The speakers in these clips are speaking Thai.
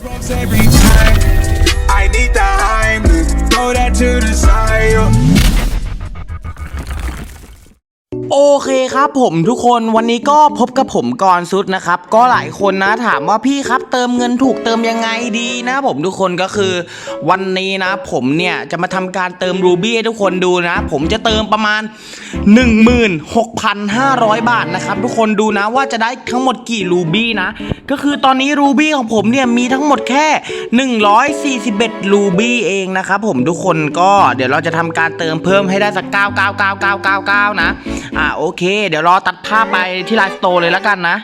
Xbox every เคครับผมทุกคนวันนี้ก็พบกับผมกรซุดนะครับ ก็หลายคนนะถามว่าพี่ครับเติมเงินถูกเติมยังไงดีนะ ผมทุกคนก็คือ วันนี้นะ ผมเนี่ยจะมาทำการเติมรูบี้ให้ทุกคนดูนะ ผมจะเติมประมาณ 16,500 บาทนะครับ ทุกคนดูนะว่าจะได้ทั้งหมดกี่รูบี้นะ ก็คือตอนนี้รูบี้ของผมเนี่ยมีทั้งหมดแค่ 141 รูบี้เองนะครับผมทุกคนก็เดี๋ยวเราจะทำการเติมเพิ่มให้ได้สัก 9999999นะอ่าโอเค เดี๋ยวรอตัดภาพไปที่ไลฟ์สโตร์เลยแล้วกันนะ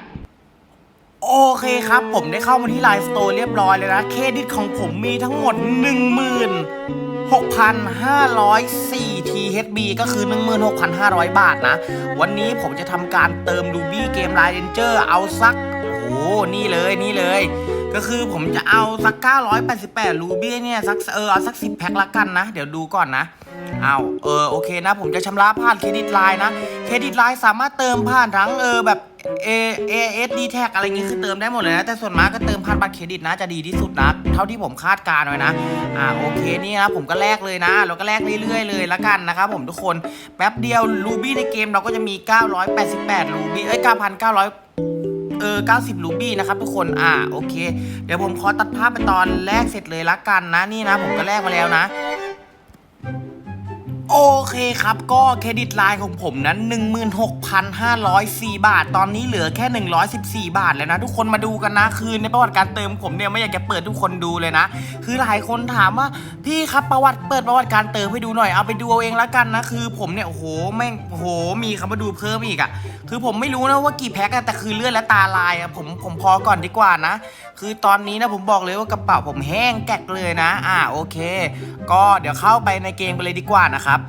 โอเคครับ ผมได้เข้ามาที่ไลฟ์สโตร์เรียบร้อยเลยนะ เครดิตของผมมีทั้งหมด 16,504 THB ก็คือ 16,500 บาทนะ วันนี้ผมจะทำการเติมรูบี้เกมไลเดนเจอร์เอาสัก โอ้โห นี่เลยนี่เลย ก็คือผมจะเอาสัก 988 รูบี้เนี่ยสักเออเอาสัก 10 แพ็คละกันนะ เดี๋ยวดูก่อนนะเอาเออโอเคนะ ผมจะชำระผ่านเครดิตไลน์นะ เครดิตไลน์สามารถเติมผ่านทั้งเออแบบเอเอเอสดีแท็กอะไรเงี้ยคือเติมได้หมดเลยนะ แต่ส่วนมากก็เติมผ่านบัตรเครดิตนะจะดีที่สุดนะ เท่าที่ผมคาดการณ์ไว้นะ อ่าโอเคนี่นะผมก็แลกเลยนะ เราก็แลกเรื่อยๆเลยละกันนะครับผมทุกคนแป๊บเดียวรูบี้ในเกมเราก็จะมี 988รูบี้เอ้ย9,900 เออ90ลูบี้นะครับทุกคนอ่าโอเค เดี๋ยวผมขอตัดภาพไปตอนแรกเสร็จเลยละกันนะนี่นะ ผมก็แลกมาแล้วนะ โอเคครับ ก็เครดิตไลน์ของผมนั้น 16,504 บาท ตอนนี้เหลือแค่ 114 บาทแล้วนะ ทุกคนมาดูกันนะ คือในประวัติการเติมผมเนี่ยไม่อยากจะเปิดทุกคนดูเลยนะ คือหลายคนถามว่าพี่ครับประวัติเปิดประวัติการเติมให้ดูหน่อยเอาไปดูเอาเองละกันนะ คือผมเนี่ยโอ้โหแม่งโอ้โหมีคำมาดูเพิ่มอีกอะคือผมไม่รู้นะว่ากี่แพ็คอะแต่คือเลือดและตาลายอะผมผมพอก่อนดีกว่านะ คือตอนนี้นะผมบอกเลยว่ากระเป๋าผมแห้งแกกเลยนะ อ่าโอเค ก็เดี๋ยวเข้าไปในเกมกันเลยดีกว่านะครับ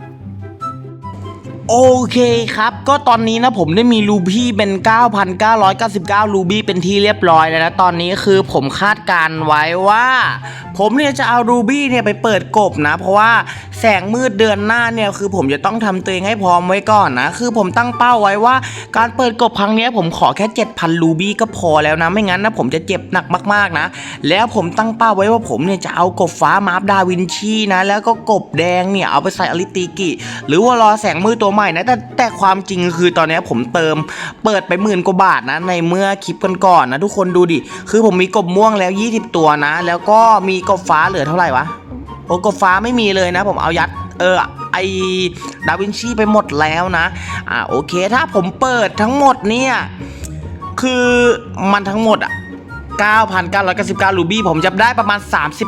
โอเคครับ ก็ตอนนี้นะผมได้มีรูบี้เป็น 9,999 รูบี้เป็นที่เรียบร้อยแล้วนะ ตอนนี้คือผมคาดการไว้ว่า ผมเนี่ยจะเอารูบี้เนี่ยไปเปิดกบนะ เพราะว่าแสงมืดเดือนหน้าเนี่ยคือผมจะต้องทำตัวเองให้พร้อมไว้ก่อนนะ คือผมตั้งเป้าไว้ว่า การเปิดกบครั้งเนี้ยผมขอแค่ 7,000 รูบี้ก็พอแล้วนะ ไม่งั้นนะผมจะเจ็บหนักมากๆนะ แล้วผมตั้งเป้าไว้ว่าผมเนี่ยจะเอากบฟ้ามาร์ฟดาวินชีนะ แล้วก็กบแดงเนี่ยเอาไปใส่อลิติกิ หรือว่ารอแสงมืดตัวใหม่นะแต่แต่ความจริงคือตอนนี้ผมเติมเปิดไปหมื่นกว่าบาทนะในเมื่อคลิปก่อนๆนะทุกคนดูดิ คือผมมีกบม่วงแล้ว 20 ตัวนะ แล้วก็มีกบฟ้าเหลือเท่าไหร่วะโอ้กบฟ้าไม่มีเลยนะ ผมเอายัดเออไอดาวินชีไปหมดแล้วนะ อ่าโอเคถ้าผมเปิดทั้งหมดเนี่ย คือมันทั้งหมดอะ 9,999 รูบี้ผมจะได้ประมาณ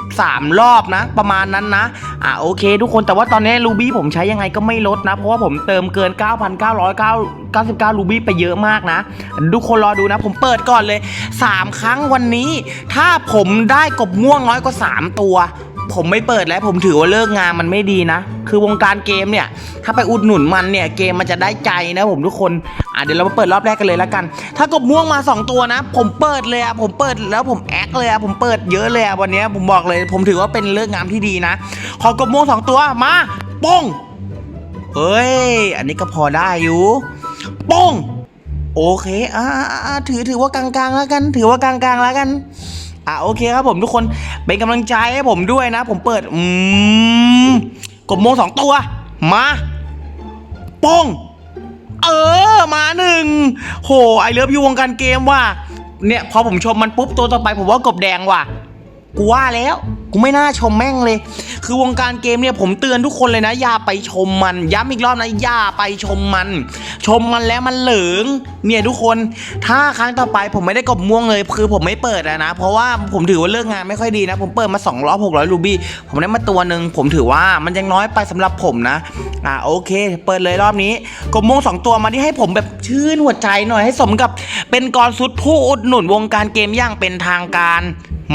33 รอบนะ ประมาณนั้นนะ อะโอเค ทุกคนแต่ว่าตอนนี้รูบี้ผมใช้ยังไงก็ไม่ลดนะ เพราะว่าผมเติมเกิน 9,999 รูบี้ไปเยอะมากนะ ทุกคนรอดูนะ ผมเปิดก่อนเลย 3 ครั้งวันนี้ ถ้าผมได้กบม่วงน้อยกว่า 3 ตัว ผมไม่เปิดแล้วผมถือว่าเลิกงานมันไม่ดีนะ คือวงการเกมเนี่ย ถ้าไปอุดหนุนมันเนี่ยเกมมันจะได้ใจนะผมทุกคนอะเดี๋ยวเรามาเปิดรอบแรกกันเลยแล้วกัน ถ้ากบม่วงมา 2 ตัวนะ ผมเปิดเลยอะผมเปิดแล้วผมแอคเลยอะผมเปิดเยอะเลยอะวันนี้ผมบอกเลย ผมถือว่าเป็นเลิกงามที่ดีนะ ขอกบม่วงสองตัวมาป้องเอ้ย อันนี้ก็พอได้อยู่ป้องโอเคอ่าอ่าอ่าถือถือว่ากลางๆแล้วกัน ถือว่ากลางๆแล้วกัน อะโอเคครับผมทุกคนเป็นกำลังใจให้ผมด้วยนะ ผมเปิดอืมกบโมงสองตัว มาป้องเออมาหนึ่งโหไอเลิฟยูวงการเกมว่ะเนี่ยพอผมชมมันปุ๊บตัวต่อไปผมว่ากบแดงว่ะ กูว่าแล้วกูไม่น่าชมแม่งเลย คือวงการเกมเนี่ยผมเตือนทุกคนเลยนะ อย่าไปชมมัน ย้ำอีกรอบนะอย่าไปชมมัน ชมมันแล้วมันเหลืองเนี่ยทุกคน ถ้าครั้งต่อไปผมไม่ได้กบม่วงเลย คือผมไม่เปิดอะนะ เพราะว่าผมถือว่าเลิกงานไม่ค่อยดีนะ ผมเปิดมา2 0 0 600รูบี้ผมได้มาตัวหนึ่งผมถือว่ามันยังน้อยไปสำหรับผมนะ อ่าโอเค เปิดเลยรอบนี้กบม่วงสองตัวมาที่ให้ผมแบบชื่นหัวใจหน่อยให้สมกับ เป็นกรสุดผู้อุดหนุนวงการเกมอย่างเป็นทางการ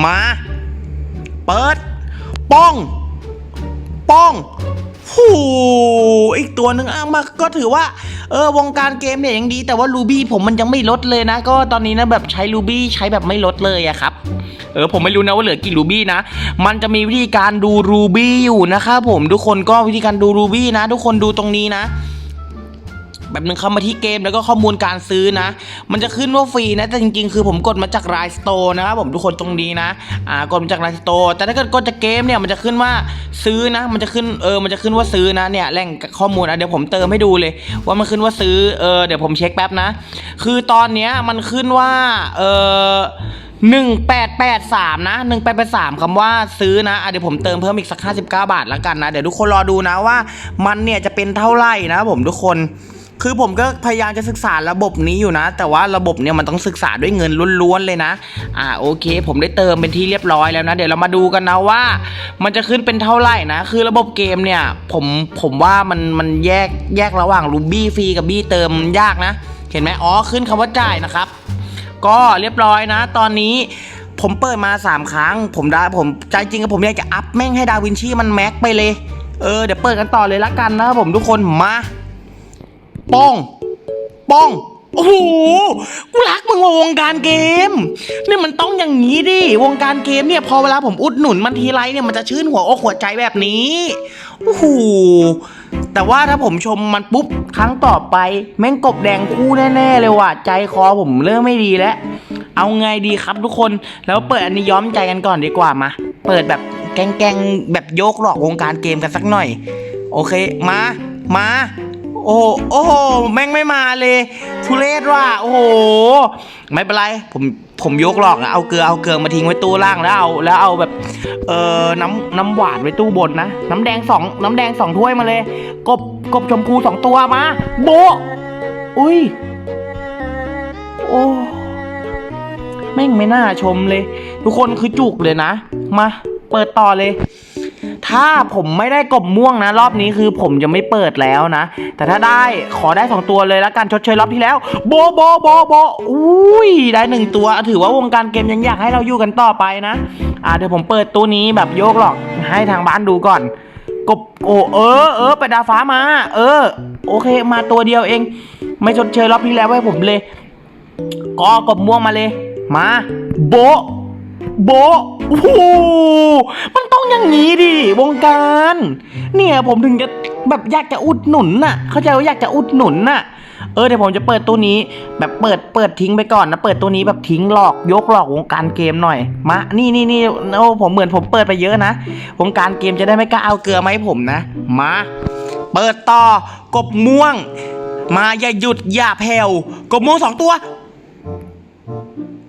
มา เปิด ป้อง ป้องหูอีกตัวหนึ่งอะมาก็ถือว่า เออวงการเกมเนี่ยยังดี แต่ว่ารูบี้ผมมันยังไม่ลดเลยนะ ก็ตอนนี้นะแบบใช้รูบี้ใช้แบบไม่ลดเลยอะครับเออผมไม่รู้นะว่าเหลือกี่รูบี้นะ มันจะมีวิธีการดูรูบี้อยู่นะครับผมทุกคนก็วิธีการดูรูบี้นะ ทุกคนดูตรงนี้นะ แบบนึงเข้ามาที่เกมแล้วก็ข้อมูลการซื้อนะ มันจะขึ้นว่าฟรีนะแต่จริงๆ คือผมกดมาจากรายสโตร์นะครับผมทุกคนตรงนี้นะอ่ากดมาจากรายสโตร์แต่ถ้าเกิดกดจากเกมเนี่ยมันจะขึ้นว่าซื้อนะ มันจะขึ้นเออมันจะขึ้นว่าซื้อนะเนี่ยแหล่งข้อมูลอะเดี๋ยวผมเติมให้ดูเลย ว่ามันขึ้นว่าซื้อเออเดี๋ยวผมเช็คแป๊บนะ คือตอนเนี้ยมันขึ้นว่าเออหนึ่งแปดแปดสามนะหนึ่งแปดแปดสามคำว่าซื้อนะอะเดี๋ยวผมเติมเพิ่มอีกสักห้าสิบเก้าบาทแล้วกันนะ เดี๋ยวทุกคนรอดูนะว่ามันเนี่ยจะเป็นเท่าไหร่นะผมทุกคน คือผมก็พยายามจะศึกษาระบบนี้อยู่นะ แต่ว่าระบบเนี่ยมันต้องศึกษาด้วยเงินล้วนๆเลยนะ อ่าโอเค ผมได้เติมเป็นที่เรียบร้อยแล้วนะ เดี๋ยวเรามาดูกันนะว่า มันจะขึ้นเป็นเท่าไหร่นะ คือระบบเกมเนี่ย ผมผมว่ามันมันแยกแยกระหว่างรูบี้ฟรีกับบี้เติมยากนะ เห็นไหมอ๋อขึ้นคำว่าจ่ายนะครับ ก็เรียบร้อยนะ ตอนนี้ผมเปิดมา 3 ครั้ง ผมได้ผมใจจริงกับผมอยากจะอัพแม่งให้ดาวินชีมันแม็กไปเลย เออเดี๋ยวเปิดกันต่อเลยละกันนะครับผมทุกคนมา ป้อง ป้อง โอ้โห กูรักมึงว่ะวงการเกมนี่มันต้องอย่างนี้ดิ วงการเกมเนี่ยพอเวลาผมอุดหนุนมันทีไรเนี่ยมันจะชื่นหัวอกหัวใจแบบนี้ โอ้โห แต่ว่าถ้าผมชมมันปุ๊บครั้งต่อไป แม่งกบแดงคู่แน่ๆเลยว่ะใจคอผมเริ่มไม่ดีแล้ว เอาไงดีครับทุกคน แล้วเปิดอันนี้ย้อมใจกันก่อนดีกว่ามา เปิดแบบแกล้งๆแบบโยกหลอกวงการเกมกันสักหน่อย โอเค มา มา โอ้โหโอ้โหแม่งไม่มาเลย ทุเรศว่ะโอ้โห ไม่เป็นไรผมผมยกหลอกนะเอาเกลือเอาเกลือมาทิ้งไว้ตู้ล่างแล้วเอาแล้วเอาแบบ เอ่อน้ำน้ำหวานไว้ตู้บนนะ น้ำแดงสองน้ำแดงสองถ้วยมาเลย กบกบชมพูสองตัวมาโบะอุ้ยโอ้แม่งไม่น่าชมเลย ทุกคนคือจุกเลยนะ มา เปิดต่อเลย ถ้าผมไม่ได้กบม่วงนะ รอบนี้คือผมจะไม่เปิดแล้วนะ แต่ถ้าได้ขอได้สองตัวเลยแล้วกันชดเชยรอบที่แล้ว โบโบโบโบอุ้ยได้หนึ่งตัวถือว่าวงการเกมยังอยากให้เราอยู่กันต่อไปนะอ่าเดี๋ยวผมเปิดตัวนี้แบบโยกหรอกให้ทางบ้านดูก่อน กบโอ้เออเออไปดาฟ้ามา เออ โอเคมาตัวเดียวเอง ไม่ชดเชยรอบที่แล้วให้ผมเลยก็กบม่วงมาเลย มา โบโบโอ้โหมัน ต้องอย่างนี้ดิวงการ เนี่ยผมถึงจะแบบอยากจะอุดหนุนน่ะ เข้าใจว่าอยากจะอุดหนุนน่ะ เออเดี๋ยวผมจะเปิดตัวนี้ แบบเปิดเปิดทิ้งไปก่อนนะเปิดตัวนี้แบบทิ้งหลอกยกหลอกวงการเกมหน่อยมานี่นี่นี่โอ้ผมเหมือนผมเปิดไปเยอะนะวงการเกมจะได้ไม่กล้าเอาเกลือมาให้ผมนะมาเปิดต่อกบม่วง มาอย่าหยุดอย่าแผ่วกบม่วงสองตัว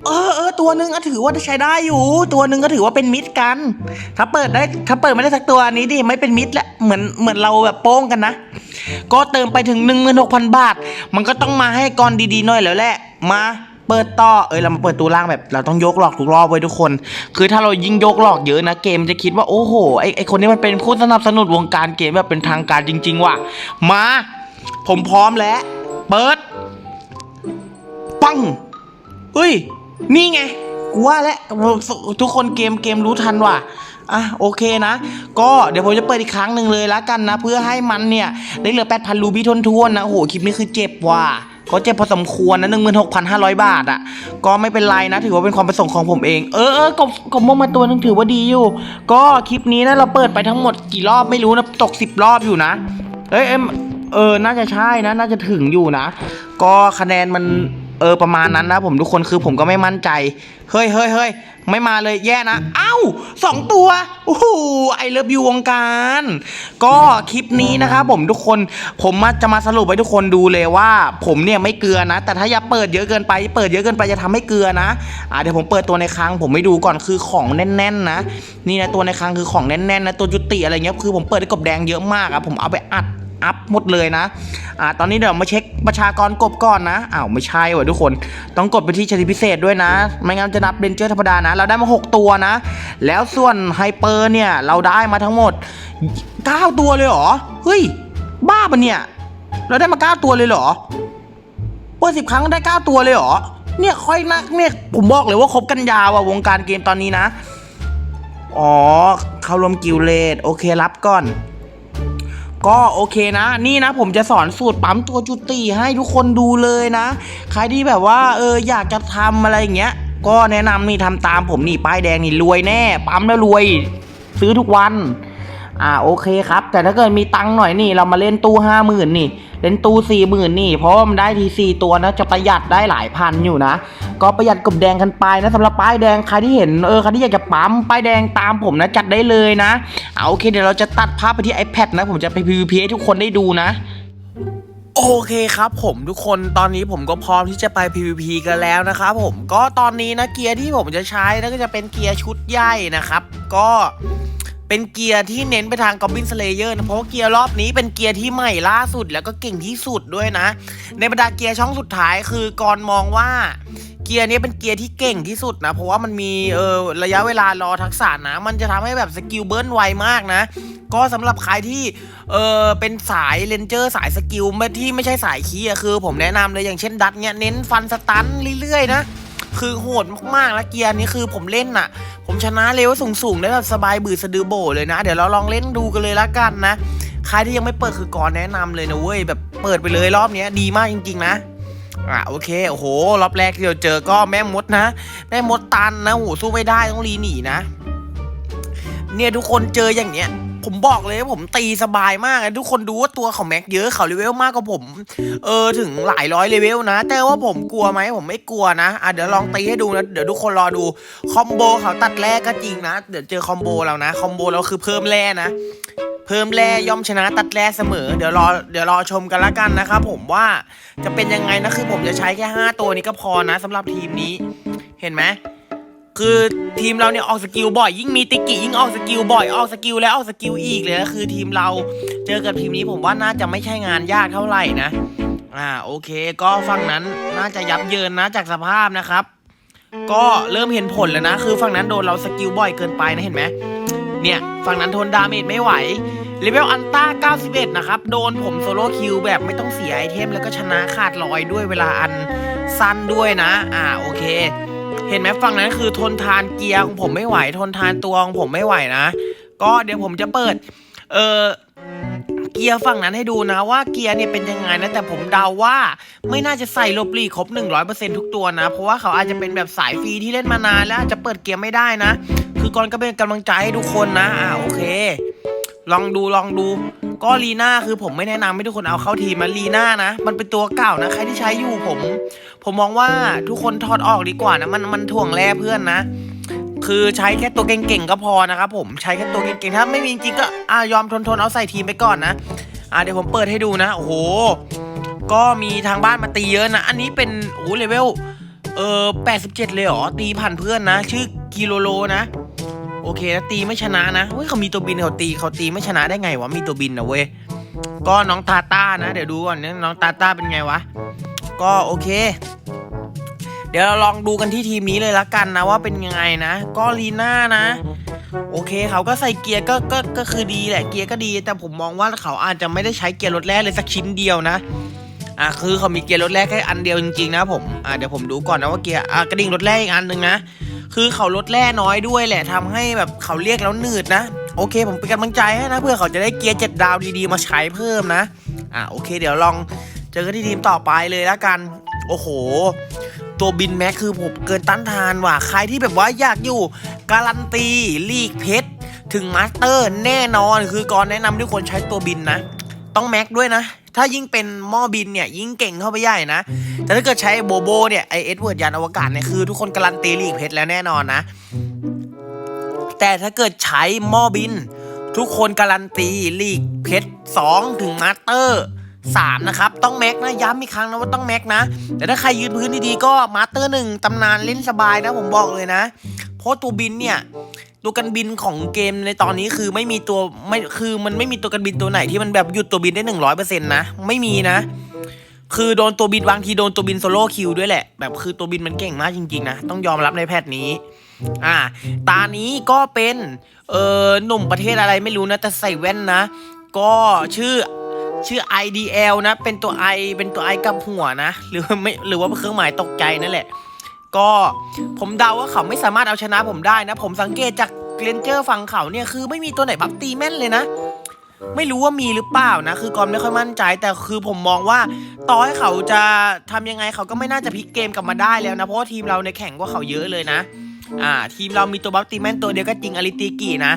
เออเออตัวหนึ่งก็ถือว่าใช้ได้อยู่ ตัวหนึ่งก็ถือว่าเป็นมิตรกัน ถ้าเปิดได้ถ้าเปิดไม่ได้สักตัวนี้ดิไม่เป็นมิตรละเหมือนเหมือนเราแบบโป้งกันนะ ก็เติมไปถึง 16,000 บาท มันก็ต้องมาให้กรดีๆหน่อยแล้วแหละ มาเปิดต่อ เอ้ยเรามาเปิดตัวล่างแบบ เราต้องยกหลอกทุกรอบไว้ทุกคน คือถ้าเรายิ่งยกหลอกเยอะนะเกมจะคิดว่าโอ้โหไอไอคนนี้มันเป็นผู้สนับสนุนวงการเกมแบบเป็นทางการจริง ๆ ว่ะ มา ผมพร้อมแล้ว เปิด ปังเฮ้ย นี่ไงกูว่าแล้วทุกคนเกมเกมรู้ทันว่ะอะโอเคนะ ก็เดี๋ยวผมจะเปิดอีกครั้งหนึ่งเลยละกันนะ เพื่อให้มันเนี่ย ได้เหลือ 8,000 รูบี้ทวนๆนะโอ้โหคลิปนี้คือเจ็บว่ะก็เจ็บพอสมควรนะ 16,500 บาทอะ ก็ไม่เป็นไรนะ ถือว่าเป็นความประสงค์ของผมเอง เออเออกบกบมงมาตัวนึงถือว่าดีอยู่ ก็คลิปนี้นะเราเปิดไปทั้งหมดกี่รอบไม่รู้นะตก 10 รอบอยู่นะ เอ้ยเอ็มเออ น่าจะใช่นะ น่าจะถึงอยู่นะ ก็คะแนนมัน เออประมาณนั้นนะผมทุกคนคือผมก็ไม่มั่นใจ เฮ้ยเฮ้ยเฮ้ยไม่มาเลยแย่นะ เอ้าสองตัวโอ้โหไอเลิฟยูวงการ ก็คลิปนี้นะครับผมทุกคนผมมาจะมาสรุปให้ทุกคนดูเลยว่า ผมเนี่ยไม่เกลือนะ แต่ถ้าอย่าเปิดเยอะเกินไป เปิดเยอะเกินไปจะทำให้เกลือนะอ่าเดี๋ยวผมเปิดตัวในครั้งผมไม่ดูก่อนคือของแน่น ๆ นะ นี่นะตัวในครั้งคือของแน่นๆนะตัวจุติอะไรเงี้ยคือผมเปิดได้กบแดงเยอะมากอะผมเอาไปอัด อัพหมดเลยนะอ่าตอนนี้เดี๋ยวมาเช็คประชากรกบก่อนนะอ้าวไม่ใช่ว่ะทุกคน ต้องกดไปที่ชนิดพิเศษด้วยนะ ไม่งั้นจะนับเรนเจอร์ธรรมดานะ เราได้มา 6 ตัวนะ แล้วส่วนไฮเปอร์เนี่ย เราได้มาทั้งหมด 9 ตัวเลยเหรอ เฮ้ย บ้าปะเนี่ย เราได้มา 9 ตัวเลยเหรอเปิดสิบครั้งได้ 9 ตัวเลยเหรอ เนี่ยค่อยนักเนี่ยผมบอกเลยว่าครบกันยาวอะวงการเกมตอนนี้นะ อ๋อ เข้ารวมกิลเลดโอเครับก่อน ก็โอเคนะ นี่นะผมจะสอนสูตรปั๊มตัวจุติให้ทุกคนดูเลยนะ ใครที่แบบว่าเอออยากจะทำอะไรอย่างเงี้ย ก็แนะนำนี่ทำตามผมนี่ป้ายแดงนี่รวยแน่ ปั๊มแล้วรวย ซื้อทุกวัน อ่าโอเคครับ แต่ถ้าเกิดมีตังค์หน่อยนี่ เรามาเล่นตู้ห้าหมื่นนี่ เล่นตู้สี่หมื่นนี่ เพราะว่ามันได้ทีสี่ตัวนะจะประหยัดได้หลายพันอยู่นะ ก็ประหยัดกบแดงกันไปนะสำหรับป้ายแดงใครที่เห็นเออใครที่อยากจะปั๊มป้ายแดงตามผมนะจัดได้เลยนะเอาโอเคเดี๋ยวเราจะตัดภาพไปที่ iPad นะ ผมจะไป PVP ให้ทุกคนได้ดูนะโอเคครับผมทุกคนตอนนี้ผมก็พร้อมที่จะไป PVP กันแล้วนะครับผมก็ตอนนี้นะเกียร์ที่ผมจะใช้นะก็จะเป็นเกียร์ชุดใหญ่นะครับ ก็ เป็นเกียร์ที่เน้นไปทาง Goblin Slayer นะเพราะเกียร์รอบนี้เป็นเกียร์ที่ใหม่ล่าสุดแล้วก็เก่งที่สุดด้วยนะ ในบรรดาเกียร์ช่องสุดท้ายคือกรมองว่าเกียร์นี้เป็นเกียร์ที่เก่งที่สุดนะ เพราะว่ามันมีเออระยะเวลารอทักษะนะ มันจะทำให้แบบสกิลเบิร์นไวมากนะ ก็สำหรับใครที่เออเป็นสายเลนเจอร์สายสกิลไม่ที่ไม่ใช่สายคีย์คือผมแนะนำเลยอย่างเช่นดัตเนี่ยเน้นฟันสตันเรื่อยๆนะ คือโหดมากๆแล้วเกียร์นี้คือผมเล่นน่ะ ผมชนะเลเวลสูงๆได้แบบสบายบือสะดือโบเลยนะ เดี๋ยวเราลองเล่นดูกันเลยละกันนะ ใครที่ยังไม่เปิดคือก่อนแนะนำเลยนะเว้ยแบบเปิดไปเลยรอบนี้ดีมากจริง ๆ นะอะโอเคโอ้โหรอบแรกที่เราเจอก็แม่มดนะ แม่มดตันนะโหสู้ไม่ได้ต้องรีหนีนะ เนี่ยทุกคนเจออย่างเนี้ย ผมบอกเลยผมตีสบายมากนะทุกคนดูว่าตัวของแม็กเยอะเขาเลเวลมากกว่าผม เออถึงหลายร้อยเลเวลนะ แต่ว่าผมกลัวไหมผมไม่กลัวนะอะเดี๋ยวลองตีให้ดูนะเดี๋ยวทุกคนรอดูคอมโบเขาตัดแรกก็จริงนะเดี๋ยวเจอคอมโบเรานะคอมโบเราคือเพิ่มแร่นะเพิ่มแร่ย่อมชนะตัดแร่เสมอ เดี๋ยวรอเดี๋ยวรอชมกันละกันนะครับผมว่าจะเป็นยังไงนะคือผมจะใช้แค่ 5 ตัวนี้ก็พอนะสำหรับทีมนี้ เห็นไหม คือทีมเราเนี่ยออกสกิลบ่อย ยิ่งมีติกิยิ่งออกสกิลบ่อยออกสกิลแล้วออกสกิลอีกเลยนะคือทีมเราเจอกับทีมนี้ผมว่าน่าจะไม่ใช่งานยากเท่าไหร่นะ อ่าโอเค ก็ฝั่งนั้นน่าจะยับเยินนะจากสภาพนะครับ ก็เริ่มเห็นผลแล้วนะ คือฝั่งนั้นโดนเราสกิลบ่อยเกินไปนะเห็นไหมเนี่ยฝั่งนั้นทนดาเมจไม่ไหวเลเวลอันต้า91 นะครับ โดนผมโซโล่คิวแบบไม่ต้องเสียไอเทม แล้วก็ชนะขาดลอยด้วยเวลาอันสั้นด้วยนะ อ่าโอเค เห็นไหมฝั่งนั้นคือทนทานเกียร์ของผมไม่ไหว ทนทานตัวของผมไม่ไหวนะ ก็เดี๋ยวผมจะเปิด เออเกียร์ฝั่งนั้นให้ดูนะว่าเกียร์เนี่ยเป็นยังไงนะแต่ผมเดาว่าไม่น่าจะใส่ลบหลีครบ 100%ทุกตัวนะ เพราะว่าเขาอาจจะเป็นแบบสายฟรีที่เล่นมานานแล้วอาจจะเปิดเกียร์ไม่ได้นะ คือก่อนก็เป็นกำลังใจให้ทุกคนนะอ่าโอเค ลองดูลองดู ก็ลีน่าคือผมไม่แนะนำให้ทุกคนเอาเข้าทีมนะลีน่านะ มันเป็นตัวเก่านะ ใครที่ใช้อยู่ผม ผมมองว่าทุกคนถอดออกดีกว่านะ มันมันถ่วงแร่เพื่อนนะ คือใช้แค่ตัวเก่งๆก็พอนะครับผมใช้แค่ตัวเก่งๆถ้าไม่มีจริงก็อ่ายอมทนทนๆเอาใส่ทีมไปก่อนนะอ่าเดี๋ยวผมเปิดให้ดูนะโอ้โหก็มีทางบ้านมาตีเยอะนะ อันนี้เป็นโอ้เลเวลเออ87 เลยเหรอตีผ่านเพื่อนนะ ชื่อกิโลโลนะ โอเคนะตีไม่ชนะนะเฮ้ยเขามีตัวบินเขาตีเขาตีไม่ชนะได้ไงวะมีตัวบินนะเว้ยก็น้องตาต้านะ เดี๋ยวดูก่อนนี่น้องตาต้าเป็นไงวะ ก็โอเค เดี๋ยวเราลองดูกันที่ทีมนี้เลยละกันนะว่าเป็นยังไงนะ ก็ลีน่านะ โอเคเขาก็ใส่เกียร์ก็ก็ก็คือดีแหละเกียร์ก็ดี แต่ผมมองว่าเขาอาจจะไม่ได้ใช้เกียร์รถแรกเลยสักชิ้นเดียวนะอะคือเขามีเกียร์รถแรกแค่อันเดียวจริงๆนะผมอะเดี๋ยวผมดูก่อนนะว่าเกียร์อะกระดิ่งรถแรกอีกอันหนึ่งนะ คือเขาลดแร่น้อยด้วยแหละทำให้แบบเขาเรียกแล้วหนืดนะ โอเค ผมเป็นกำลังใจให้นะ เพื่อเขาจะได้เกียร์เจ็ดดาวดีๆมาใช้เพิ่มนะ อะโอเค เดี๋ยวลองเจอกันที่ทีมต่อไปเลยละกัน โอ้โห ตัวบินแม็กคือผมเกินต้านทานว่ะใครที่แบบว่าอยากอยู่การันตีลีกเพชรถึงมาสเตอร์แน่นอนคือก่อนแนะนำทุกคนใช้ตัวบินนะ ต้องแม็กด้วยนะ ถ้ายิ่งเป็นหม้อบินเนี่ยยิ่งเก่งเข้าไปใหญ่นะ แต่ถ้าเกิดใช้โบโบเนี่ยไอเอ็ดเวิร์ดยานอวกาศเนี่ยคือทุกคนการันตีลีกเพชรแล้วแน่นอนนะ แต่ถ้าเกิดใช้หม้อบิน ทุกคนการันตีลีกเพชร2ถึงมาสเตอร์3นะครับ ต้องแม็กนะ ย้ำอีกครั้งนะว่าต้องแม็กนะ แต่ถ้าใครยืนพื้นดีๆก็มาสเตอร์หนึ่งตำนานเล่นสบายนะผมบอกเลยนะ เพราะตัวบินเนี่ย ตัวกันบินของเกมในตอนนี้คือไม่มีตัวไม่คือมันไม่มีตัวกันบินตัวไหนที่มันแบบหยุดตัวบินได้หนึ่งร้อยเปอร์เซ็นต์นะไม่มีนะ คือโดนตัวบินบางทีโดนตัวบินโซโล่คิวด้วยแหละแบบคือตัวบินมันเก่งมากจริงๆนะต้องยอมรับในแพทนี้อ่าตานี้ก็เป็นเออหนุ่มประเทศอะไรไม่รู้นะแต่ใส่แว่นนะ ก็ชื่อชื่อ IDL นะ เป็นตัว I เป็นตัว I กับหัวนะ หรือว่าไม่หรือว่าเครื่องหมายตกใจนั่นแหละ ก็ผมเดาว่าเขาไม่สามารถเอาชนะผมได้นะ ผมสังเกตจากเรนเจอร์ฝั่งเขาเนี่ยคือไม่มีตัวไหนบัฟตีแม่นเลยนะ ไม่รู้ว่ามีหรือเปล่านะ คือกอมไม่ค่อยมั่นใจ แต่คือผมมองว่าต่อให้เขาจะทำยังไงเขาก็ไม่น่าจะพลิกเกมกลับมาได้แล้วนะเพราะว่าทีมเราในแข่งกว่าเขาเยอะเลยนะอ่าทีมเรามีตัวบัฟตีแมนตัวเดียวก็จริงอลิติกินะ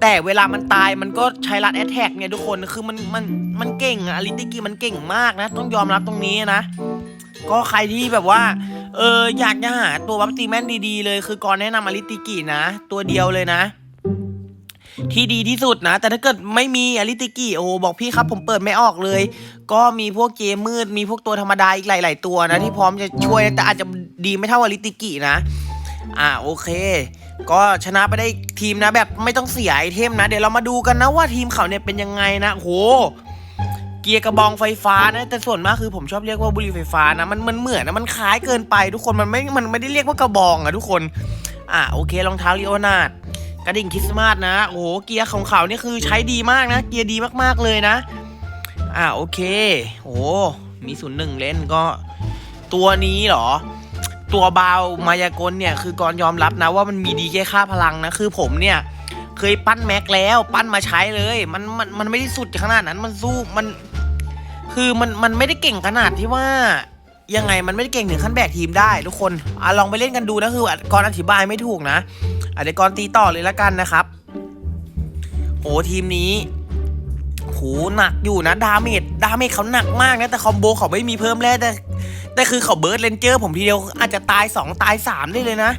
แต่เวลามันตายมันก็ใช้รัดแอตแทกเนี่ยทุกคนคือมันมันมันเก่งอลิติกิมันเก่งมากนะ ต้องยอมรับตรงนี้นะ ก็ใครที่แบบว่า เอออยากจะหาตัวบัฟตีแมนดีๆเลย คือก่อนแนะนำอลิติกินะ ตัวเดียวเลยนะ ที่ดีที่สุดนะ แต่ถ้าเกิดไม่มีอลิติกิโอ้บอกพี่ครับผมเปิดไม่ออกเลย ก็มีพวกเกมมืด มีพวกตัวธรรมดาอีกหลาย ๆ ตัวนะ ที่พร้อมจะช่วยแต่อาจจะดีไม่เท่าอลิติกินะ อ่าโอเคก็ชนะไปได้ทีมนะแบบไม่ต้องเสียไอเทมนะ เดี๋ยวเรามาดูกันนะว่าทีมเขาเนี่ยเป็นยังไงนะโห เกียร์กระบองไฟฟ้านะแต่ส่วนมากคือผมชอบเรียกว่าบุหรี่ไฟฟ้านะมันมันเหมือนนะมันคล้ายเกินไป ทุกคนมันไม่มันไม่ได้เรียกว่ากระบองอะทุกคน อ่าโอเครองเท้าลีโอนาดกระดิ่งคริสต์มาสนะโอ้โหเกียร์ของเขานี่คือใช้ดีมากนะ เกียร์ดีมากๆเลยนะ อ่าโอเคโอ้มีศูนย์หนึ่งเล่นก็ตัวนี้เหรอ ตัวเบามายากลเนี่ยคือก่อนยอมรับนะว่ามันมีดีแค่ค่าพลังนะคือผมเนี่ยเคยปั้นแม็กแล้ว ปั้นมาใช้เลย มันมันมันไม่ได้สุดขนาดนั้นมันสู้มัน คือมันมันไม่ได้เก่งขนาดที่ว่ายังไงมันไม่ได้เก่งถึงขั้นแบกทีมได้ทุกคนอะลองไปเล่นกันดูนะคือก่อนอธิบายไม่ถูกนะอะเดี๋ยวก่อนตีต่อเลยละกันนะครับโอ้ทีมนี้โหหนักอยู่นะดาเมจดาเมจเขาหนักมากนะแต่คอมโบเขาไม่มีเพิ่มแร่แต่แต่คือเขาเบิร์ดเลนเจอร์ผมทีเดียวอาจจะตาย 2 ตาย 3 ได้เลยนะ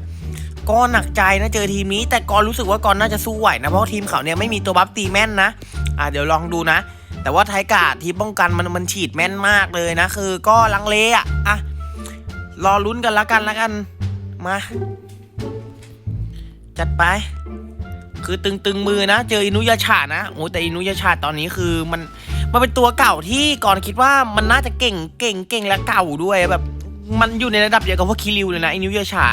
ก็หนักใจนะเจอทีมนี้ แต่กอนรู้สึกว่ากอนน่าจะสู้ไหวนะเพราะทีมเขาเนี่ยไม่มีตัวบัฟตีแม่นนะอ่าเดี๋ยวลองดูนะ แต่ว่าไทกาดทีมป้องกันมันมันฉีดแม่นมากเลยนะ คือก็ลังเลอะอะรอลุ้นกันละกันละกัน มา จัดไป คือตึงๆมือนะ เจออินุยาชานะโอ้แต่อินุยาชาตอนนี้คือมันมันเป็นตัวเก่าที่ก่อนคิดว่ามันน่าจะเก่งเก่งเก่งและเก่าด้วยแบบ มันอยู่ในระดับเดียวกับพวกคิริวเลยนะอินุยาชา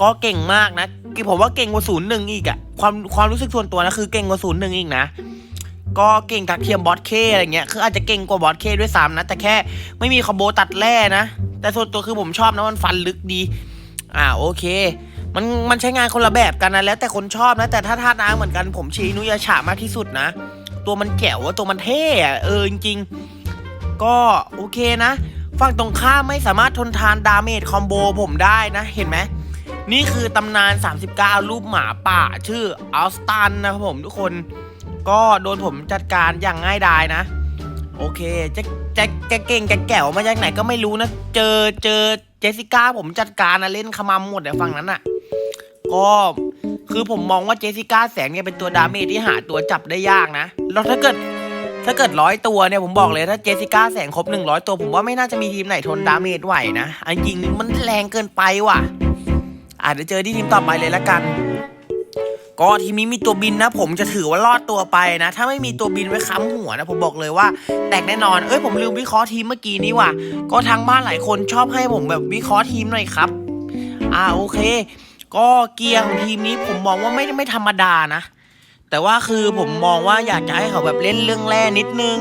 ก็เก่งมากนะผมว่าเก่งกว่าศูนย์หนึ่งอีกอะความความรู้สึกส่วนตัวนะคือเก่งกว่าศูนย์หนึ่งอีกนะ ก็เก่งทักเทียมบอสเคอะไรเงี้ยคืออาจจะเก่งกว่าบอสเคด้วยซ้ำนะ แต่แค่ไม่มีคอมโบตัดแร่นะ แต่ส่วนตัวคือผมชอบนะมันฟันลึกดี อ่าโอเค มันมันใช้งานคนละแบบกันนะแล้วแต่คนชอบนะ แต่ถ้าท่าน้ำเหมือนกันผมชี้นุยาฉามากที่สุดนะ ตัวมันแจ๋วอะตัวมันเท่เออจริงๆก็โอเคนะฝั่งตรงข้ามไม่สามารถทนทานดาเมจคอมโบผมได้นะเห็นไหมนี่คือตำนาน 39 รูปหมาป่า ชื่ออัลสตันนะครับผมทุกคน ก็โดนผมจัดการอย่างง่ายดายนะ โอเคจะจะจะเก่งจะแก่วมาจากไหนก็ไม่รู้นะ เจอเจอเจสสิก้าผมจัดการนะเล่นขมำหมดอะฝั่งนั้นอะก็คือผมมองว่าเจสสิก้าแสงเนี่ยเป็นตัวดาเมจที่หาตัวจับได้ยากนะ แล้วถ้าเกิดถ้าเกิดร้อยตัวเนี่ยผมบอกเลยถ้าเจสสิก้าแสงครบหนึ่งร้อยตัวผมว่าไม่น่าจะมีทีมไหนทนดาเมจไหวนะอันจริงมันแรงเกินไปว่ะอาจจะเจอที่ทีมต่อไปเลยละกันก็ทีมนี้มีตัวบินนะ ผมจะถือว่ารอดตัวไปนะ ถ้าไม่มีตัวบินไว้ค้ำหัวนะ ผมบอกเลยว่า แตกแน่นอน เอ้ยผมลืมวิเคราะห์ทีมเมื่อกี้นี้ว่ะ ก็ทางบ้านหลายคนชอบให้ผมแบบวิเคราะห์ทีมหน่อยครับ อ่าโอเค ก็เกียร์ของทีมนี้ผมมองว่าไม่ไม่ธรรมดานะ แต่ว่าคือผมมองว่าอยากจะให้เขาแบบเล่นเรื่องแร่นิดนึง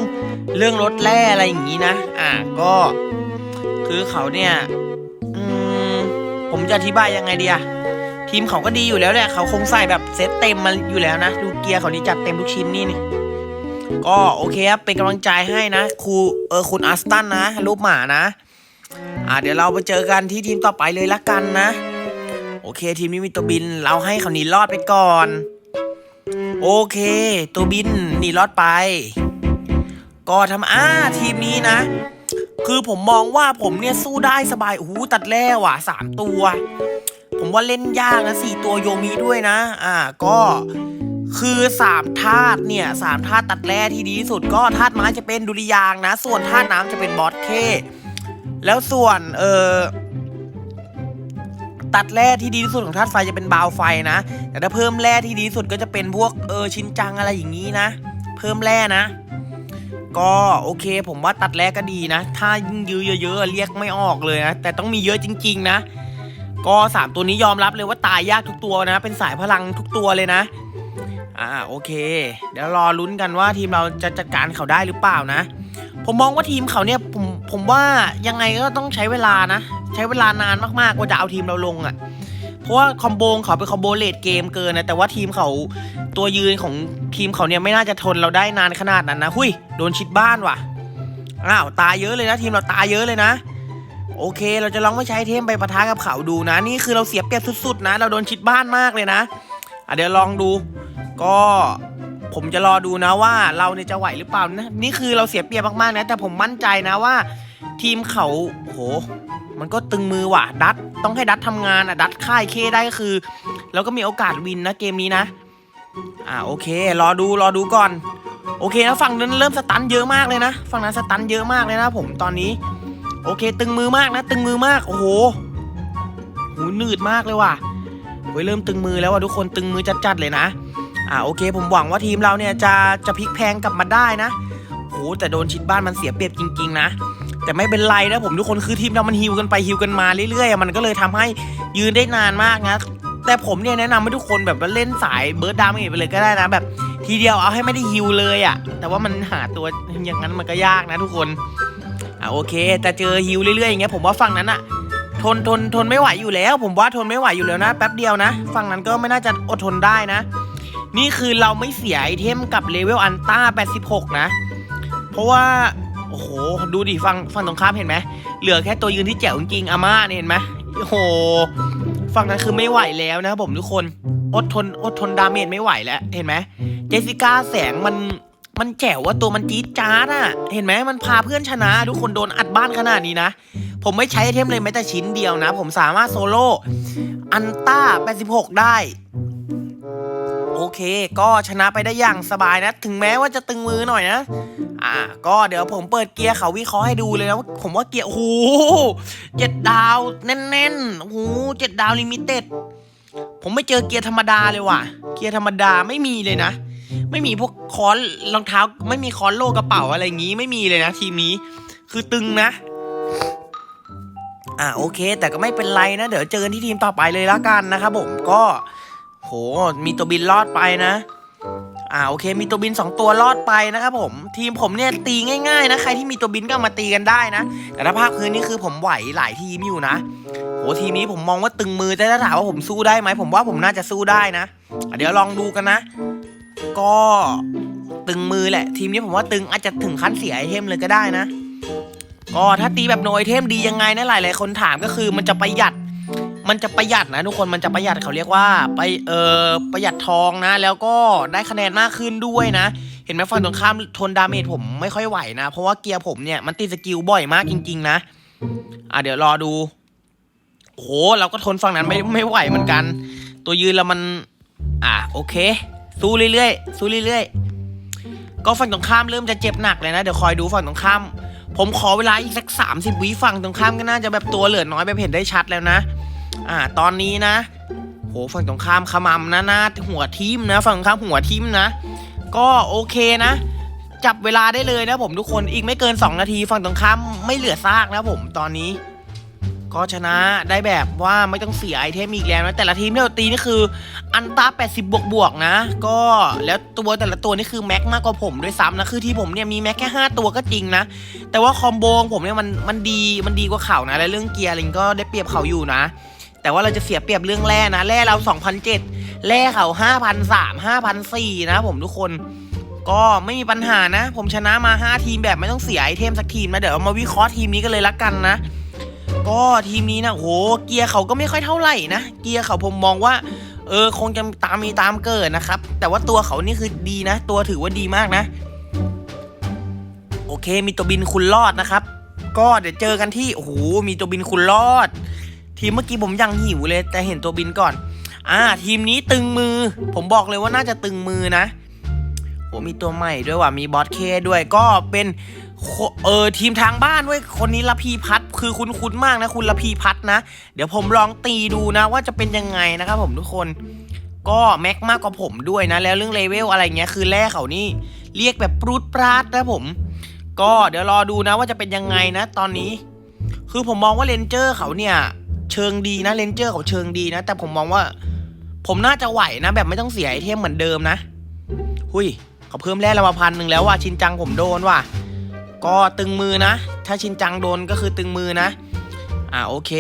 เรื่องรถแร่อะไรอย่างนี้นะ อ่าก็ คือเขาเนี่ย อืมผมจะอธิบายยังไงดีอะ ทีมเขาก็ดีอยู่แล้วแหละเขาคงใส่แบบเซตเต็มมาอยู่แล้วนะดูเกียร์เขานี่จัดเต็มทุกชิ้นนี่นี่ก็โอเคครับเป็นกำลังใจให้นะครูเออคุณอาสตันนะรูปหมานะอ่าเดี๋ยวเราไปเจอกันที่ทีมต่อไปเลยละกันนะ โอเคทีมนี้มีตัวบิน เราให้เขาหนีรอดไปก่อน โอเค ตัวบินหนีรอดไป ก็ทำอ่าทีมนี้นะ คือผมมองว่าผมเนี่ยสู้ได้สบายโอ้โหตัดแร่ว่ะสามตัว ผมว่าเล่นยากนะสี่ตัวโยมีด้วยนะ อ่าก็คือสามธาตุเนี่ยสามธาตุตัดแร่ที่ดีที่สุดก็ธาตุไม้จะเป็นดุริยางนะ ส่วนธาตุน้ำจะเป็นบอสเค แล้วส่วนเออตัดแร่ที่ดีที่สุดของธาตุไฟจะเป็นบาวไฟนะ แต่ถ้าเพิ่มแร่ที่ดีที่สุดก็จะเป็นพวกเออชินจังอะไรอย่างนี้นะ เพิ่มแร่นะ ก็โอเค ผมว่าตัดแรกก็ดีนะ ถ้ายิ่งยื้อเยอะๆเรียกไม่ออกเลยนะ แต่ต้องมีเยอะจริง ๆ นะ ก็สามตัวนี้ยอมรับเลยว่าตายยากทุกตัวนะ เป็นสายพลังทุกตัวเลยนะ อ่าโอเค เดี๋ยวรอลุ้นกันว่าทีมเราจะจัดการเขาได้หรือเปล่านะ ผมมองว่าทีมเขาเนี่ยผมผมว่ายังไงก็ต้องใช้เวลานะ ใช้เวลานานมากๆกว่าจะเอาทีมเราลงอะ่ะ เพราะว่าคอมโบงเขาเป็นคอมโบเลดเกมเกินนะ แต่ว่าทีมเขาตัวยืนของทีมเขาเนี่ยไม่น่าจะทนเราได้นานขนาดนั้นนะ หุยโดนชิดบ้านว่ะ อ้าวตายเยอะเลยนะ ทีมเราตายเยอะเลยนะ โอเค เราจะลองไม่ใช้เทมไปปะทะกับเขาดูนะ นี่คือเราเสียเปรียบสุดๆนะ เราโดนชิดบ้านมากเลยนะอะเดี๋ยวลองดู ก็ผมจะรอดูนะว่าเราเนี่ยจะไหวหรือเปล่านะ นี่คือเราเสียเปรียบมากๆนะ แต่ผมมั่นใจนะว่า ทีมเขาโห มันก็ตึงมือว่ะ ดัตต้องให้ดัตทำงานอะ ดัตค่ายเคได้ก็คือเราก็มีโอกาสวินนะเกมนี้นะ อ่าโอเค รอดูรอดูก่อน โอเคนะฝั่งนั้นเริ่มสตันเยอะมากเลยนะ ฝั่งนั้นสตันเยอะมากเลยนะ ผมตอนนี้ โอเค ตึงมือมากนะ ตึงมือมาก โอ้โหหูหนืดมากเลยว่ะเฮ้ยเริ่มตึงมือแล้วว่ะทุกคนตึงมือจัดๆเลยนะอ่าโอเค ผมหวังว่าทีมเราเนี่ยจะจะพลิกแพงกลับมาได้นะโหแต่โดนชิดบ้านมันเสียเปรียบจริง ๆ นะแต่ไม่เป็นไรนะผมทุกคนคือทีมเรามันฮิวกันไปฮิวกันมาเรื่อยๆมันก็เลยทำให้ยืนได้นานมากนะแต่ผมเนี่ยแนะนำให้ทุกคนแบบว่าเล่นสายเบิร์ดดามเอไปเลยก็ได้นะแบบ ทีเดียวเอาให้ไม่ได้ฮิวเลยอะ่ะแต่ว่ามันหาตัวอย่างนั้นมันก็ยากนะทุกคน อะโอเค แต่เจอฮิวเรื่อยๆอย่างเงี้ยผมว่าฝั่งนั้นอะทนทนทนไม่ไหวอยู่แล้ว ผมว่าทนไม่ไหวอยู่แล้วนะ แป๊บเดียวนะ ฝั่งนั้นก็ไม่น่าจะอดทนได้นะ นี่คือเราไม่เสียไอเทมกับเลเวลอันต้า 86 นะ เพราะว่าโอ้โหดูดิฟังฟังตรงข้ามเห็นไหมเหลือแค่ตัวยืนที่แจ๋วจริงๆอาม่าเนี่ยเห็นไหมโอ้โหฝั่งนั้นคือไม่ไหวแล้วนะครับผมทุกคนอดทนอดทนดาเมจไม่ไหวแล้วเห็นไหมเจสสิก้าแสงมัน มันแจ๋วว่าตัวมันจี๊ดจ๊าดอะเห็นไหมมันพาเพื่อนชนะ ทุกคนโดนอัดบ้านขนาดนี้นะ ผมไม่ใช้ไอเทมเลยแม้แต่ชิ้นเดียวนะ ผมสามารถโซโล่อันต้า 86 ได้ โอเค ก็ชนะไปได้อย่างสบายนะ ถึงแม้ว่าจะตึงมือหน่อยนะ อ่า ก็เดี๋ยวผมเปิดเกียร์เขาวิเคราะห์ให้ดูเลยนะ ผมว่าเกียร์โอ้โหเจ็ดดาวแน่นๆโอ้โหเจ็ดดาวลิมิเต็ดผมไม่เจอเกียร์ธรรมดาเลยว่ะ เกียร์ธรรมดาไม่มีเลยนะ ไม่มีพวกคอนรองเท้า ไม่มีคอนโลกระเป๋าอะไรอย่างงี้ ไม่มีเลยนะทีมนี้ คือตึงนะ อ่าโอเค แต่ก็ไม่เป็นไรนะ เดี๋ยวเจอกันที่ทีมต่อไปเลยละกันนะครับผมก็ โหมีตัวบินรอดไปนะอ่าโอเค มีตัวบิน 2 ตัวรอดไปนะครับผม ทีมผมเนี่ยตีง่ายๆนะใครที่มีตัวบินก็มาตีกันได้นะ แต่ถ้าภาคพื้นนี่คือผมไหวหลายทีมอยู่นะโหทีมนี้ผมมองว่าตึงมือแต่ถ้าถามว่าผมสู้ได้ไหมผมว่าผมน่าจะสู้ได้นะะเดี๋ยวลองดูกันนะ ก็ตึงมือแหละ ทีมนี้ผมว่าตึงอาจจะถึงขั้นเสียไอเทมเลยก็ได้นะ ก็ถ้าตีแบบโนไอเทมดียังไงนะหลายๆคนถามก็คือมันจะประหยัด มันจะประหยัดนะทุกคนมันจะประหยัดเขาเรียกว่าไปเออประหยัดทองนะ แล้วก็ได้คะแนนมากขึ้นด้วยนะ เห็นไหมฝั่งตรงข้ามทนดาเมจผมไม่ค่อยไหวนะ เพราะว่าเกียร์ผมเนี่ยมันติดสกิลบ่อยมากจริง ๆ นะ อะเดี๋ยวรอดูโอ้โหเราก็ทนฝั่งนั้นไม่ไม่ไหวเหมือนกัน ตัวยืนเรามัน อะโอเค สู้เรื่อยๆ สู้เรื่อยๆ ก็ฝั่งตรงข้ามเริ่มจะเจ็บหนักเลยนะ เดี๋ยวคอยดูฝั่งตรงข้าม ผมขอเวลาอีกสักสามสิบวิฝั่งตรงข้ามก็น่าจะแบบตัวเหลือน้อยแบบเห็นได้ชัดแล้วนะ อ่า ตอนนี้นะ โห ฝั่งตรงข้ามขมำนะหน้าหัวทิมนะ ฝั่งตรงข้ามหัวทิมนะ ก็โอเคนะ จับเวลาได้เลยนะผมทุกคน อีกไม่เกิน 2 นาที ฝั่งตรงข้ามไม่เหลือซากนะผมตอนนี้ ก็ชนะได้แบบว่าไม่ต้องเสียไอเทมอีกแล้วนะแต่ละทีมที่เราตีนี่คืออันตา80 บวกบวกๆนะ ก็แล้วตัวแต่ละตัวนี่คือแม็กมากกว่าผมด้วยซ้ำนะคือที่ผมเนี่ยมีแม็กแค่ 5 ตัวก็จริงนะ แต่ว่าคอมโบของผมเนี่ยมันมันดีมันดีกว่าเขานะ และเรื่องเกียร์อะไรก็ได้เปรียบเขาอยู่นะ แต่ว่าเราจะเสียเปรียบเรื่องแร่นะแร่เรา2,007แร่เขา5,003 5,004นะผมทุกคนก็ไม่มีปัญหานะ ผมชนะมา 5 ทีมแบบไม่ต้องเสียไอเทมสักทีมนะ เดี๋ยวมาวิเคราะห์ทีมนี้กันเลยละกันนะ ก็ทีมนี้นะโหเกียร์เขาก็ไม่ค่อยเท่าไหร่นะ เกียร์เขาผมมองว่า เออคงจะตามมีตามเกิดนะครับ แต่ว่าตัวเขานี่คือดีนะ ตัวถือว่าดีมากนะ โอเค มีตัวบินคุณรอดนะครับ ก็เดี๋ยวเจอกันที่โอ้โหมีตัวบินคุณรอด ทีมเมื่อกี้ผมยังหิวเลย แต่เห็นตัวบินก่อน อ่า ทีมนี้ตึงมือ ผมบอกเลยว่าน่าจะตึงมือนะโอ้มีตัวใหม่ด้วยว่ะมีบอสเคด้วยก็เป็น โคเออทีมทางบ้านด้วยคนนี้ละพีพัฒคือคุ้นคุ้นๆมากนะ คุณละพีพัฒนะ เดี๋ยวผมลองตีดูนะว่าจะเป็นยังไงนะครับผมทุกคนก็แม็กมากกว่าผมด้วยนะ แล้วเรื่องเลเวลอะไรเงี้ยคือแร่เขานี่ เรียกแบบปรูดปราดนะผม ก็เดี๋ยวรอดูนะว่าจะเป็นยังไงนะ ตอนนี้ คือผมมองว่าเลนเจอร์เขาเนี่ย เชิงดีนะเลนเจอร์เขาเชิงดีนะ แต่ผมมองว่า ผมน่าจะไหวนะ แบบไม่ต้องเสียไอเทมเหมือนเดิมนะ หุยเขาเพิ่มแร่ละมาพันหนึ่งแล้วว่ะชินจังผมโดนว่ะ ก็ตึงมือนะ ถ้าชินจังโดนก็คือตึงมือนะ อ่าโอเค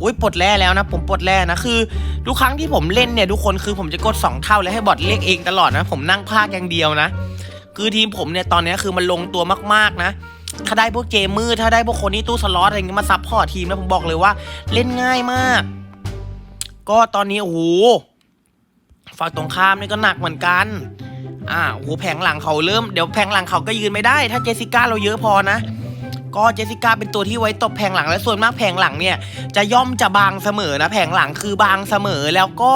อุ้ยปลดแร่แล้วนะ ผมปลดแร่นะคือทุกครั้งที่ผมเล่นเนี่ยทุกคนคือผมจะกด 2 เท่าแล้วให้บอทเรียกเองตลอดนะ ผมนั่งพากอย่างเดียวนะ คือทีมผมเนี่ยตอนนี้คือมันลงตัวมากๆนะ ถ้าได้พวกเจมือถ้าได้พวกคนที่ตู้สล็อตอะไรเงี้ยมาซับพอร์ตทีมนะผมบอกเลยว่าเล่นง่ายมาก ก็ตอนนี้โอ้โหฝั่งตรงข้ามนี่ก็หนักเหมือนกัน อ่าโอ้โหแผงหลังเขาเริ่มเดี๋ยวแผงหลังเขาก็ยืนไม่ได้ ถ้าเจสิก้าเราเยอะพอนะ ก็เจสิก้าเป็นตัวที่ไว้ตบแผงหลังและส่วนมากแผงหลังเนี่ย จะย่อมจะบางเสมอนะ แผงหลังคือบางเสมอแล้วก็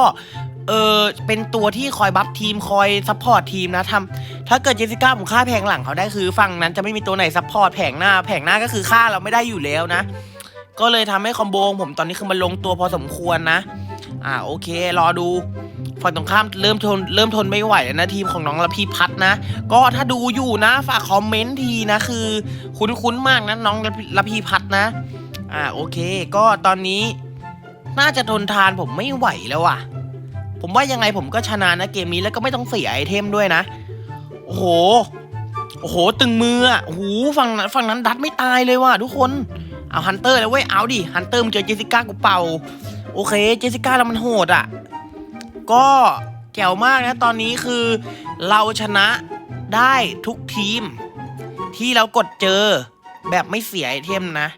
เออเป็นตัวที่คอยบัฟทีมคอยซัพพอร์ตทีมนะทำถ้าเกิดเจสิก้าผมฆ่าแผงหลังเขาได้คือฝั่งนั้นจะไม่มีตัวไหนซัพพอร์ตแผงหน้า แผงหน้าก็คือฆ่าเราไม่ได้อยู่แล้วนะ ก็เลยทำให้คอมโบของผมตอนนี้คือมันลงตัวพอสมควรนะ อ่าโอเค รอดู ฝั่งตรงข้ามเริ่มทนเริ่มทนไม่ไหวแล้วนะทีมของน้องละพีพัฒนะ ก็ถ้าดูอยู่นะฝากคอมเมนต์ทีนะคือ คุ้นๆมากนะน้องละพีละพีพัฒนะ อ่าโอเค ก็ตอนนี้ น่าจะทนทานผมไม่ไหวแล้วอะ ผมว่ายังไงผมก็ชนะนะเกมนี้แล้วก็ไม่ต้องเสียไอเทมด้วยนะโอ้โหโอ้โห ตึงมืออะโอ้โหฝั่งนั้นฝั่งนั้นดัดไม่ตายเลยว่ะทุกคนเอาฮันเตอร์แล้วเว้ยเอาดิฮันเตอร์มึงเจอเจสิก้ากูเป่า โอเค เจสสิก้าแล้วมันโหดอะ ก็แจ๋วมากนะ ตอนนี้คือเราชนะได้ทุกทีม ที่เรากดเจอแบบไม่เสียไอเทมนะ